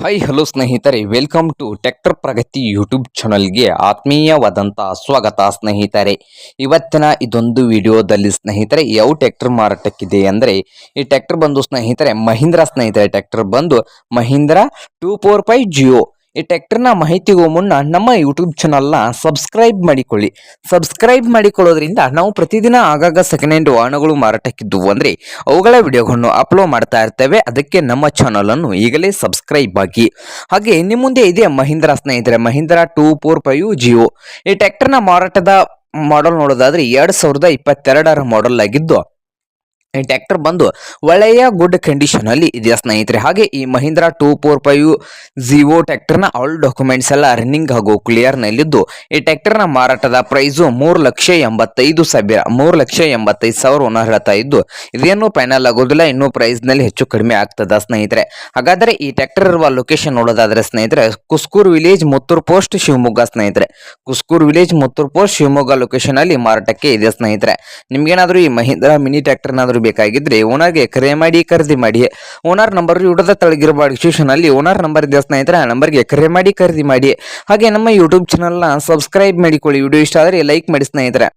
Hi hello ಸ್ನೇಹಿತರೆ. Welcome to tractor Pragati YouTube ಚಾನಲ್ಗೆ ಆತ್ಮೀಯವಾದಂಥ ಸ್ವಾಗತ ಸ್ನೇಹಿತರೆ. ಇವತ್ತಿನ ಇದೊಂದು ವಿಡಿಯೋದಲ್ಲಿ ಸ್ನೇಹಿತರೆ, ಯಾವ ಟ್ಯಾಕ್ಟರ್ ಮಾರಾಟಕ್ಕಿದೆ ಅಂದರೆ, ಈ ಟ್ಯಾಕ್ಟರ್ ಬಂದು ಸ್ನೇಹಿತರೆ, ಮಹೀಂದ್ರ ಸ್ನೇಹಿತರೆ ಟ್ಯಾಕ್ಟರ್ ಬಂದು Mahindra two four five Jivo ಈ ಟ್ಯಾಕ್ಟರ್ನ ಮಾಹಿತಿಗೂ ಮುನ್ನ ನಮ್ಮ ಯೂಟ್ಯೂಬ್ ಚಾನಲ್ನ ಸಬ್ಸ್ಕ್ರೈಬ್ ಮಾಡಿಕೊಳ್ಳಿ. ಸಬ್ಸ್ಕ್ರೈಬ್ ಮಾಡಿಕೊಳ್ಳೋದ್ರಿಂದ ನಾವು ಪ್ರತಿದಿನ ಆಗಾಗ ಸೆಕೆಂಡ್ ಹ್ಯಾಂಡ್ ವಾಹನಗಳು ಮಾರಾಟಕ್ಕಿದ್ದವು ಅಂದರೆ ಅವುಗಳ ವಿಡಿಯೋಗಳನ್ನು ಅಪ್ಲೋಡ್ ಮಾಡ್ತಾ ಇರ್ತೇವೆ. ಅದಕ್ಕೆ ನಮ್ಮ ಚಾನಲನ್ನು ಈಗಲೇ ಸಬ್ಸ್ಕ್ರೈಬ್ ಆಗಿ. ಹಾಗೆ ನಿಮ್ಮ ಮುಂದೆ ಇದೆ ಮಹೀಂದ್ರಾ ಸ್ನೇಹಿತರೆ, Mahindra two four five Jivo ಈ ಟ್ಯಾಕ್ಟರ್ನ ಮಾರಾಟದ ಮಾಡೆಲ್ ನೋಡೋದಾದ್ರೆ ಎರಡು ಸಾವಿರದ ಇಪ್ಪತ್ತೆರಡರ ಮಾಡೆಲ್ ಆಗಿದ್ದು ಈ ಟ್ಯಾಕ್ಟರ್ ಬಂದು ಒಳ್ಳೆಯ ಗುಡ್ ಕಂಡೀಷನ್ ಅಲ್ಲಿ ಇದೆ ಸ್ನೇಹಿತರೆ? ಹಾಗೆ ಈ Mahindra two four five Jivo ಟ್ಯಾಕ್ಟರ್ನ all documents ಎಲ್ಲ ರನ್ನಿಂಗ್ ಹಾಗೂ ಕ್ಲಿಯರ್ ನಲ್ಲಿದ್ದು. ಈ ಟ್ಯಾಕ್ಟರ್ನ ಮಾರಾಟದ ಪ್ರೈಸು ಮೂರು ಲಕ್ಷ ಎಂಬತ್ತೈದು ಸಾವಿರ, ಮೂರು ಲಕ್ಷ ಎಂಬತ್ತೈದು ಸಾವಿರ ಹೇಳ್ತಾ ಇದ್ದು, ಇದೇನು ಫೈನಲ್ ಆಗೋದಿಲ್ಲ, ಇನ್ನೂ ಪ್ರೈಸ್ನಲ್ಲಿ ಹೆಚ್ಚು ಕಡಿಮೆ ಆಗ್ತದ ಸ್ನೇಹಿತರೆ. ಹಾಗಾದ್ರೆ ಈ ಟ್ಯಾಕ್ಟರ್ ಇರುವ ಲೊಕೇಶನ್ ನೋಡೋದಾದ್ರೆ ಸ್ನೇಹಿತರೆ, ಕುಸ್ಕೂರು ವಿಲೇಜ್ ಮುತ್ತೂರು ಪೋಸ್ಟ್ ಶಿವಮೊಗ್ಗ ಸ್ನೇಹಿತರೆ. Kuskur village Muttur post Shivamogga location ಅಲ್ಲಿ ಮಾರಾಟಕ್ಕೆ ಇದೆ ಸ್ನೇಹಿತರೆ? ನಿಮಗೇನಾದರೂ ಈ ಮಹೀಂದ್ರ ಮಿನಿ ಟ್ಯಾಕ್ಟರ್ನಾದರೂ ಬೇಕಾಗಿದ್ರೆ ಓನರ್ಗೆ ಕರೆ ಮಾಡಿ, ಖರೀದಿ ಮಾಡಿ. ಓನರ್ ನಂಬರ್ ಇಡದ ತಳಗಿರುವ ಅಲ್ಲಿ ಓನರ್ ನಂಬರ್ ಇದೆ ಸ್ನೇಹಿತರೆ, ಆ ನಂಬರ್ಗೆ ಕರೆ ಮಾಡಿ, ಖರೀದಿ ಮಾಡಿ. ಹಾಗೆ ನಮ್ಮ ಯೂಟ್ಯೂಬ್ ಚಾನಲ್ನ ಸಬ್ಸ್ಕ್ರೈಬ್ ಮಾಡಿಕೊಳ್ಳಿ. ವಿಡಿಯೋ ಇಷ್ಟ ಆದರೆ ಲೈಕ್ ಮಾಡಿ ಸ್ನೇಹಿತರೆ.